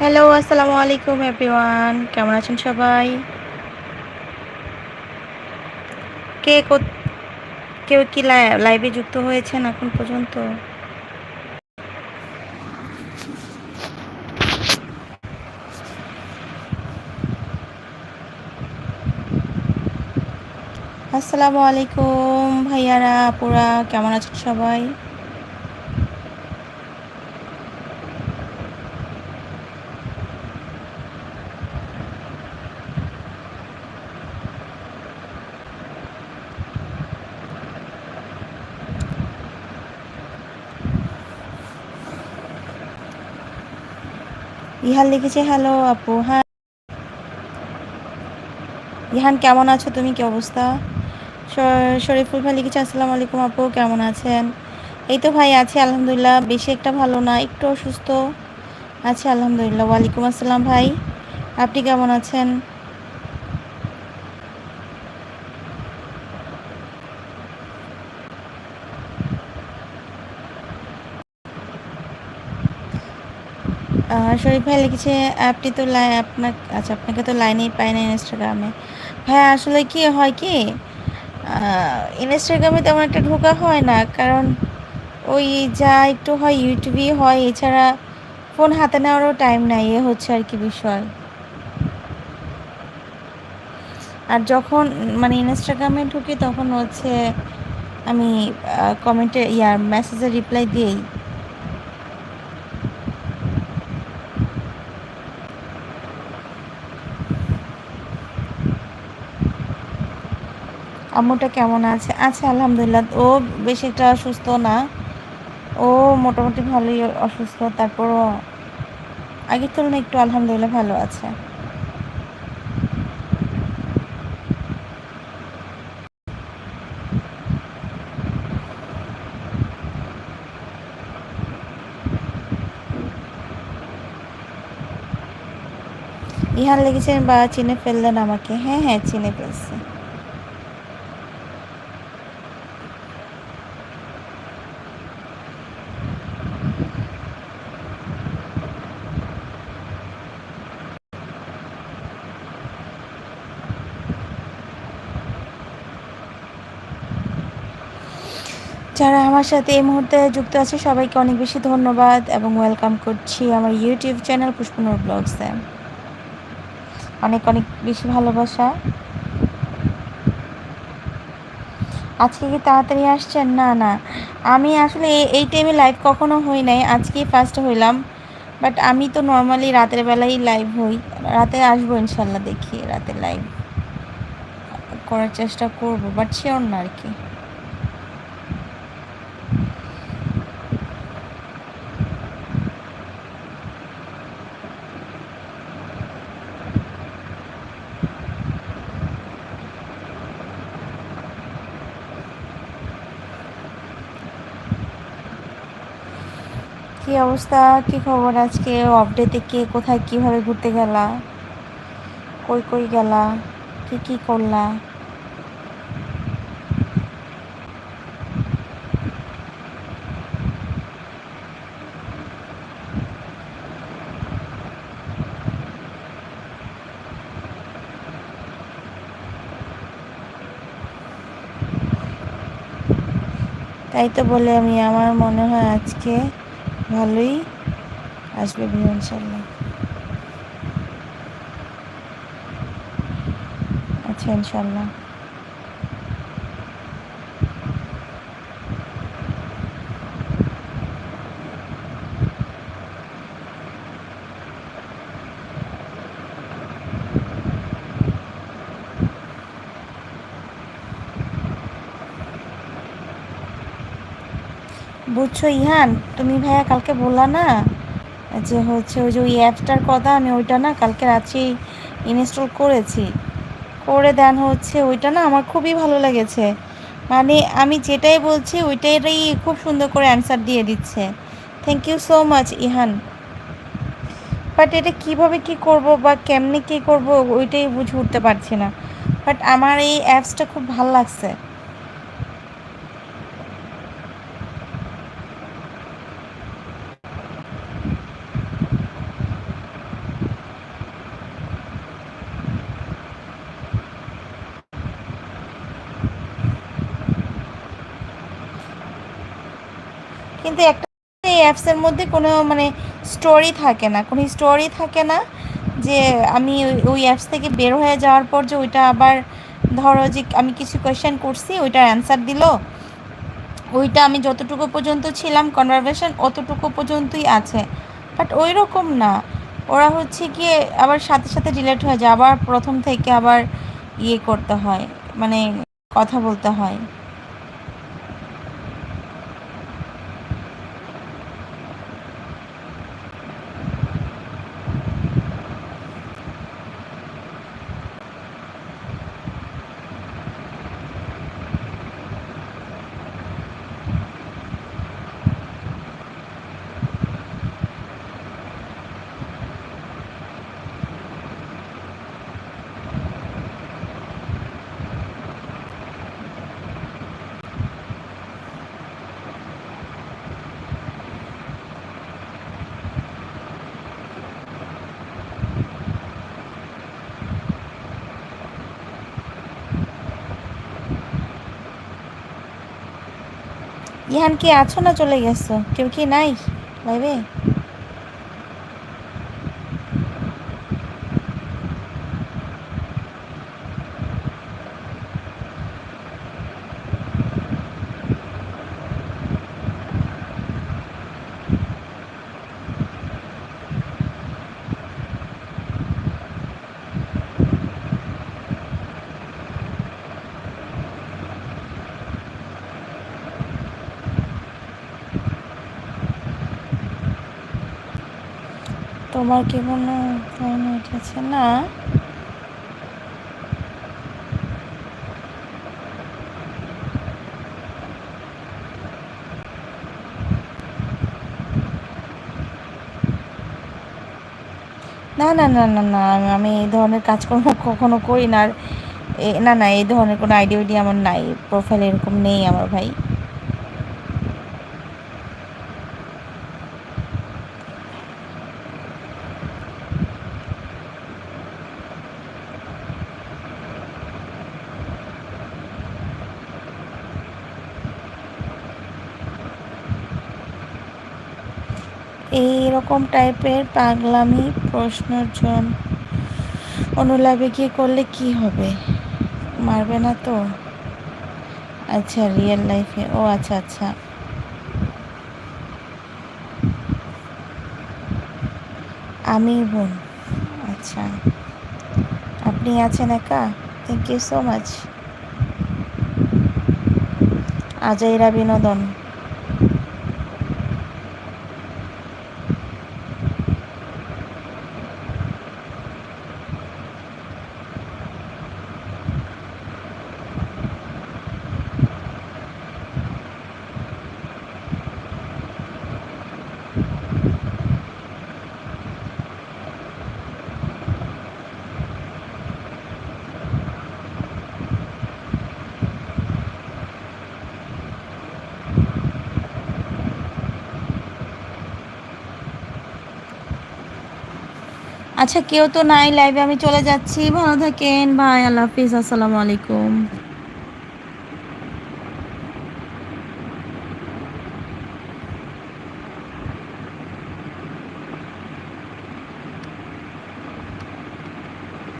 Hello আসসালামু আলাইকুম everyone কেমন আছেন সবাই? কে কেউ কি লাইভে যুক্ত হয়েছেন এখন পর্যন্ত? আসসালামু আলাইকুম, ভাইয়ারা, আপুরা, কেমন আছেন সবাই? ইহান লিখেছে হ্যালো আপু হ্যাঁ। ইহান, কেমন আছো? তুমি কি অবস্থা? শরীফুল ভাই লিখেছে, আসসালামু আলাইকুম আপু, কেমন আছেন? এই তো ভাই, আছে আলহামদুলিল্লাহ। বেশি একটা ভালো না, একটু অসুস্থ। আছে আলহামদুলিল্লাহ। ওয়ালাইকুম আসসালাম ভাই। আপনি কেমন আছেন? শরীফ ভাই লিখেছে অ্যাপটি তো লাই আপনার আচ্ছা আপনাকে তো লাইনেই পাই না ইনস্টাগ্রামে ভাই, আসলে কি হয় কি ইনস্টাগ্রামে তেমন একটা ঢোকা হয় না, কারণ ওই যা একটু হয় ইউটিউবেই হয়, এছাড়া ফোন হাতে নেওয়ারও টাইম নাই, এ হচ্ছে আর কি বিষয়। আর যখন মানে ইনস্টাগ্রামে ঢুকি, তখন হচ্ছে আমি কমেন্টে ইয়ার মেসেজে রিপ্লাই দিই আম্মুটা কেমন আছে? আছে, আলহামদুলিল্লাহ। ও বেশি একটা অসুস্থ না। ও মোটামুটি ভালোই অসুস্থ, তারপরও আগের তুলনায় একটু আলহামদুলিল্লাহ ভালো আছে। ইহান লেগেছেন বা চিনে ফেললেন আমাকে। হ্যাঁ হ্যাঁ চিনে ফেলছে। যারা আমার সাথে এই মুহূর্তে যুক্ত আছে, সবাইকে অনেক বেশি ধন্যবাদ এবং ওয়েলকাম করছি আমার ইউটিউব চ্যানেল পুষ্পনুর ব্লগসে অনেক অনেক বেশি ভালোবাসা। আজকে কি তাড়াতাড়ি আসছেন? না না। আমি আসলে এই টাইমে লাইভ কখনো হই নাই আজকেই ফার্স্ট হইলাম। বাট আমি তো নর্মালি রাতের বেলাই লাইভ হই। রাতে আসব ইনশাল্লাহ দেখি, রাতে লাইভ করার চেষ্টা করব বাট শিওর না আর কি। কি অবস্থা? কি খবর আজকে? অপডেটে কে কোথায় কীভাবে ঘুরতে গেলা? কই কই গেলা? কি কি করলা? তাই তো বলে আমি, আমার মনে হয় আজকে ভালোই আসবে ভিউ ইনশাল্লাহ আচ্ছা ইনশাল্লাহ বুঝছ ইহান? তুমি ভাইয়া কালকে বললা না যে হচ্ছে ওই যে ওই অ্যাপটার কথা, আমি ওইটা না কালকে রাত্রি ইনস্টল করেছি। করে দেন হচ্ছে ওইটা না আমার খুবই ভালো লেগেছে। মানে আমি যেটাই বলছি ওইটাই খুব সুন্দর করে অ্যান্সার দিয়ে দিচ্ছে। Thank you so much Ihan. But এটা কীভাবে কি করব বা কেমনে কি করব ওইটাই বুঝে উঠতে পারছি না। বাট আমার এই অ্যাপসটা খুব ভালো লাগছে। কিন্তু একটা এই অ্যাপসের মধ্যে কোনো মানে স্টোরি থাকে না। কোনো স্টোরি থাকে না যে আমি ওই অ্যাপস থেকে বের হয়ে যাওয়ার পর যে ওইটা আবার ধরো যে আমি কিছু কোয়েশ্চেন করছি ওইটার অ্যান্সার দিল। ওইটা আমি যতটুকু পর্যন্ত ছিলাম কনভারভেশন অতটুকু পর্যন্তই আছে। বাট ওই রকম না। ওরা হচ্ছে গিয়ে আবার সাথে সাথে রিলেট হয়ে যায়। আবার প্রথম থেকে আবার ইয়ে করতে হয় মানে কথা বলতে হয়। ইহান কি আছো না চলে গেছো? কেউ কি নাই? লাইভে তোমার কি কোনো ফোন উঠেছে? না। না না না না না, আমি এই ধরনের কাজকর্ম কখনো করি না। আর না না, এই ধরনের কোনো আইডিয়া আমার নাই। প্রোফাইল এরকম নেই আমার ভাই। এইরকম টাইপের পাগলামি প্রশ্নের জন অনুলাভে গিয়ে করলে কি হবে? মারবে না তো? আচ্ছা রিয়েল লাইফে ও আচ্ছা আচ্ছা। আমি বোন। আচ্ছা। আপনি আছেন একা? থ্যাংক ইউ সো মাচ আজাইরা বিনোদন। আচ্ছা কেউ তো নাই লাইভে আমি চলে যাচ্ছি। ভালো থাকেন। ভাই আল্লাহ হাফিজ। আসসালামু আলাইকুম।